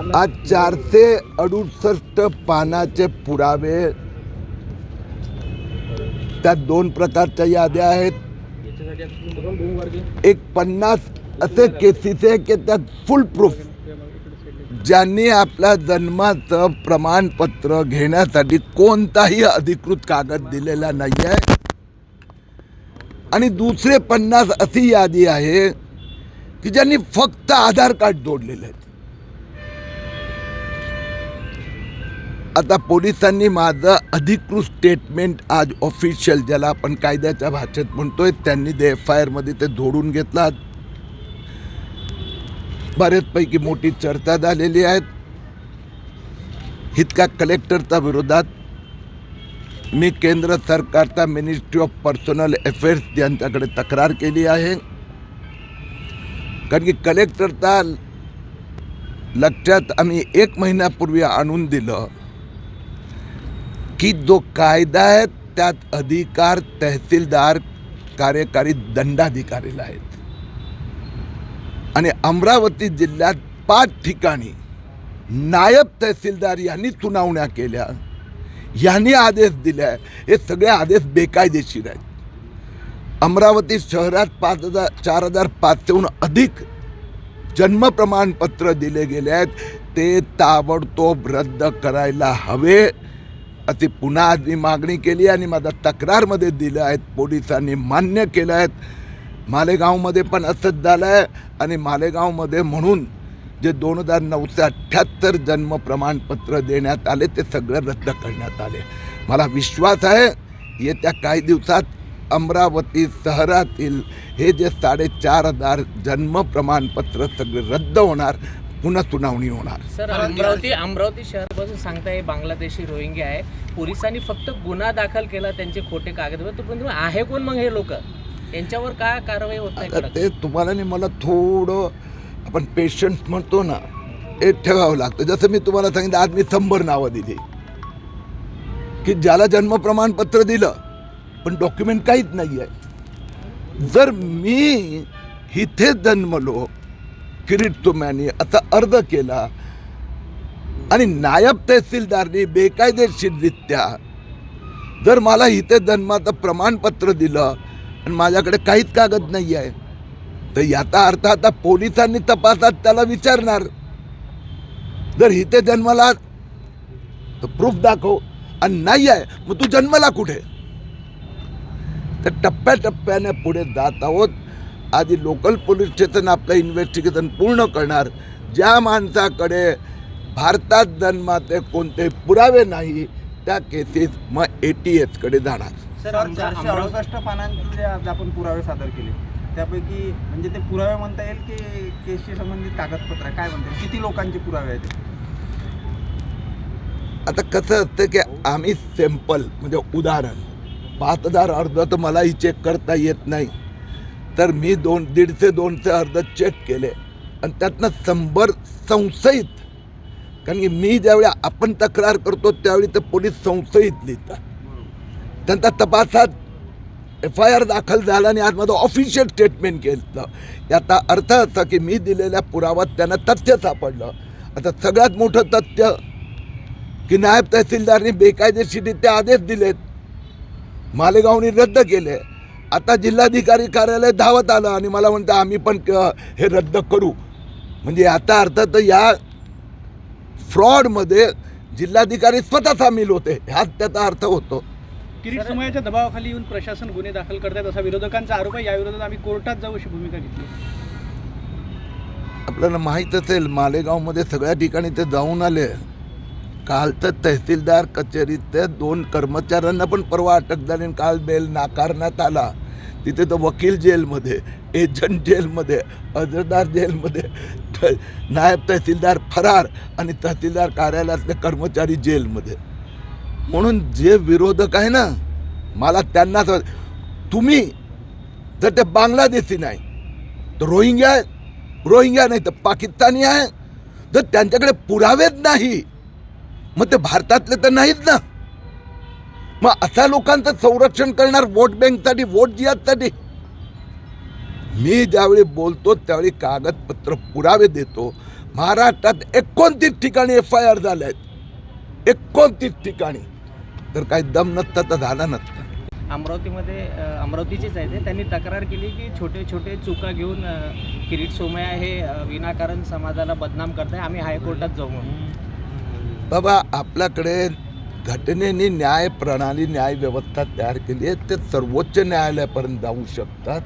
आज चारशे अडुसष्ट पानाचे पुरावे. त्यात दोन प्रकारच्या याद्या आहेत. एक पन्नास असे केसेस आहे की त्यात फुल प्रूफ ज्यांनी आपल्या जन्माचं प्रमाणपत्र घेण्यासाठी कोणताही अधिकृत कागद दिलेला नाही आहे आणि दुसरे पन्नास अशी यादी आहे की ज्यांनी फक्त आधार कार्ड जोडलेले आहेत. आता पोलिसांनी माझं अधिकृत स्टेटमेंट आज ऑफिशियल ज्याला आपण कायद्याच्या भाषेत म्हणतोय त्यांनी ते एफ आय आरमध्ये ते जोडून घेतला बऱ्याचपैकी मोठी चर्चा झालेली आहेत इतका कलेक्टरचा विरोधात मी केंद्र सरकारचा मिनिस्ट्री ऑफ पर्सनल अफेअर्स यांच्याकडे तक्रार केली आहे. कारण की कलेक्टरचा लक्षात आम्ही एक महिन्यापूर्वी आणून दिलं. की जो कायदा आहे त्यात अधिकार तहसीलदार कार्यकारी दंडाधिकारीला आहेत. आणि अमरावती जिल्ह्यात पाच ठिकाणी नायब तहसीलदार यांनी सुनावण्या केल्या. यांनी आदेश दिले हे सगळे आदेश बेकायदेशीर आहेत. अमरावती शहरात पाच हजार चार हजार पाचशेहून अधिक जन्म प्रमाणपत्र दिले गेले आहेत. ते ताबडतोब रद्द करायला हवे. अशी पुन्हा आज मी मागणी केली आणि माझा तक्रारमध्ये दिलं आहेत पोलिसांनी मान्य केलं आहेत. मालेगावमध्ये पण असंच झालं आहे आणि मालेगावमध्ये म्हणून जे दोन हजार नऊशे अठ्ठ्याहत्तर जन्म प्रमाणपत्र देण्यात आले ते सगळं रद्द करण्यात आले. मला विश्वास आहे येत्या काही दिवसात अमरावती शहरातील हे जे साडेचार हजार जन्म प्रमाणपत्र सगळे रद्द होणार पुन्हा सुनावणी होणार सर अमरावती अमरावती शहरापासून सांगताय बांगलादेशी रोहिंग्या आहे. पोलिसांनी फक्त गुन्हा दाखल केला त्यांचे खोटे कागदपत्र पण आहे कोण मग हे लोक? यांच्यावर काय कारवाई होत नाही? ते तुम्हाला नाही मला थोडं आपण पेशंट म्हणतो ना हे ठेवावं लागतं. जसं मी तुम्हाला सांगितलं आज मी शंभर नावं दिली. की ज्याला जन्म प्रमाणपत्र दिलं पण डॉक्युमेंट काहीच नाही आहे जर मी इथे जन्मलो किरीट तुम्यानी असा अर्ज केला. आणि नायब तहसीलदारनी बेकायदेशीररित्या जर मला इथे जन्माचं प्रमाणपत्र दिलं आणि माझ्याकडे काहीच कागद नाही आहे तर याचा अर्थ आता पोलिसांनी तपासात त्याला विचारणार. जर इथे जन्माला तर प्रूफ दाखव. आणि नाही आहे मग तू जन्मला कुठे? तर टप्प्याटप्प्याने पुढे जात आहोत. आधी लोकल पोलीस स्टेशन आपलं इन्व्हेस्टिगेशन पूर्ण करणार. ज्या माणसाकडे भारतात जन्माचे कोणते पुरावे नाही त्या केसेस मग ए टी एसकडे जाणार. सर चारशे अडुसष्ट पानांचे आपण पुरावे सादर केले. त्यापैकी म्हणजे ते पुरावे म्हणता येईल की केसशी संबंधित कागदपत्र? काय म्हणता येईल? किती लोकांचे पुरावे आहेत? आता कसं असतं की आम्ही सॅम्पल म्हणजे उदाहरण. पाच हजार अर्ज तर मलाही चेक करता येत नाही. तर मी दोन दीडशे दोनशे अर्ज चेक केले. आणि त्यातनं शंभर संशयित कारण की मी ज्यावेळी आपण तक्रार करतो त्यावेळी तर पोलीस संशयित लिहितात. त्यांचा तपासात एफ आय आर दाखल झाला आणि आज माझं ऑफिशियल स्टेटमेंट केलं याचा अर्थ असा की मी दिलेल्या पुरावात त्यांना तथ्य सापडलं. आता सगळ्यात मोठं तथ्य की नायब तहसीलदारनी बेकायदेशीरित्या आदेश दिलेत. मालेगावनी रद्द केले. आता जिल्हाधिकारी कार्यालय धावत आलं आणि मला म्हणतं आम्ही पण हे रद्द करू. म्हणजे याचा अर्थ तर या फ्रॉडमध्ये जिल्हाधिकारी स्वतः सामील होते. ह्याच त्याचा अर्थ होतो. किरीट समूहाच्या दबावाखाली येऊन प्रशासन गुन्हे दाखल करतात असा विरोधकांचा आरोप आहे. या विरोधात आम्ही कोर्टात जाऊ अशी भूमिका घेतली आपल्याला माहीत असेल मालेगावमध्ये सगळ्या ठिकाणी ते जाऊन आले. काल तर तहसीलदार कचेरीत दोन कर्मचाऱ्यांना पण परवा अटक झाली आणि काल बेल नाकारण्यात आला. तिथे तर वकील जेलमध्ये एजंट जेलमध्ये अर्जदार जेलमध्ये नायब तहसीलदार फरार आणि तहसीलदार कार्यालयातले कर्मचारी जेलमध्ये. म्हणून जे विरोधक आहे ना मला त्यांना असं- तुम्ही जर ते बांगलादेशी नाही तर रोहिंग्या आहे रोहिंग्या नाही तर पाकिस्तानी आहे जर त्यांच्याकडे पुरावेच नाही मग ते भारतातले तर नाहीत ना. मग अशा लोकांचं संरक्षण करणार वोट बँकसाठी वोट जिहादसाठी? मी ज्यावेळी बोलतो त्यावेळी कागदपत्र पुरावे देतो. महाराष्ट्रात एकोणतीस ठिकाणी एफ आय आर झाल्या आहेत एकोणतीस ठिकाणी. तर काही दम नसतं तर झालं नसतं. अमरावतीमध्ये अमरावतीचेच आहे ते त्यांनी तक्रार केली की छोटे छोटे चुका घेऊन किरीट सोमय्या हे विनाकारण समाजाला बदनाम करताय. आम्ही हायकोर्टात जाऊ बाबा आपल्याकडे घटनेने न्याय प्रणाली न्यायव्यवस्था तयार केली आहे. ते सर्वोच्च न्यायालयापर्यंत जाऊ शकतात.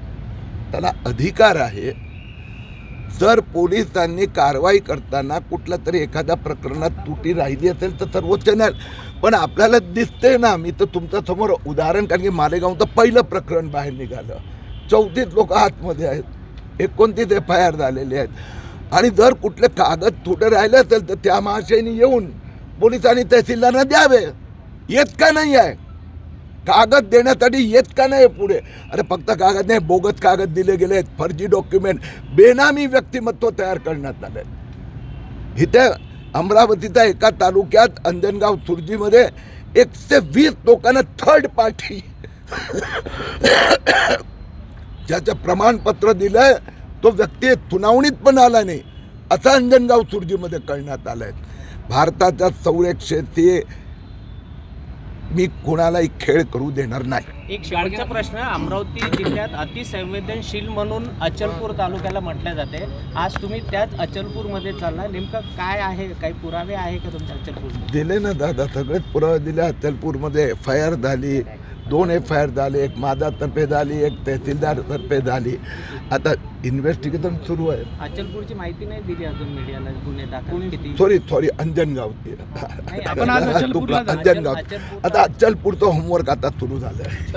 त्याला अधिकार आहे. जर पोलिसांनी कारवाई करताना कुठल्या तरी एखाद्या प्रकरणात तुटी राहिली असेल तर सर्वोच्च न्यायालय. पण आपल्याला दिसते ना मी तर तुमच्यासमोर उदाहरण कारण की मालेगावचं पहिलं प्रकरण बाहेर निघालं. चौतीस लोक आतमध्ये आहेत. एकोणतीस एफ आय आर झालेले आहेत. आणि जर कुठले कागद तुटे राहिले असेल तर त्या महाशयाने येऊन पोलिसांनी तहसीलदारांना द्यावे. येत का नाही आहे? कागद देण्यासाठी येत का नाही पुढे? अरे फक्त कागद नाही बोगस कागद दिले गेले आहेत. फर्जी डॉक्युमेंट बेनामी व्यक्तिमत्व तयार करण्यात आले इथे अमरावतीच्या एका तालुक्यात अंजनगाव सुरजीमध्ये एकशे वीस लोकांना थर्ड पार्टी ज्याचं प्रमाणपत्र दिलं तो व्यक्ती सुनावणीत पण आला नाही. असं अंजनगाव सुरजीमध्ये करण्यात आहे भारताच्या संरक्षेचे मी कोणालाही खेळ करू देणार नाही. एक शेवटचा प्रश्न अमरावती जिल्ह्यात अतिसंवेदनशील म्हणून अचलपूर तालुक्याला म्हटलं जाते. आज तुम्ही त्याच अचलपूरमध्ये चालला नेमकं काय आहे? काही पुरावे आहे का तुमच्या अचलपूरमध्ये? दिले ना दादा सगळेच पुरावे दिले. अचलपूरमध्ये एफ आय आर झाली. दोन एफ आय आर झाले एक माझातर्फे झाली एक तहसीलदारतर्फे झाली. आता इन्व्हेस्टिगेशन सुरू आहे. अचलपूरची माहिती नाही दिली अजून मीडियाला गुन्हे दाखल किती? Sorry sorry Anjangaon. नाही, आपण आज अचलपूरला चुकलं, जाणार. अंजनगाव. अचलपूर- आता अचलपूरचं होमवर्क आता सुरू झालं आहे?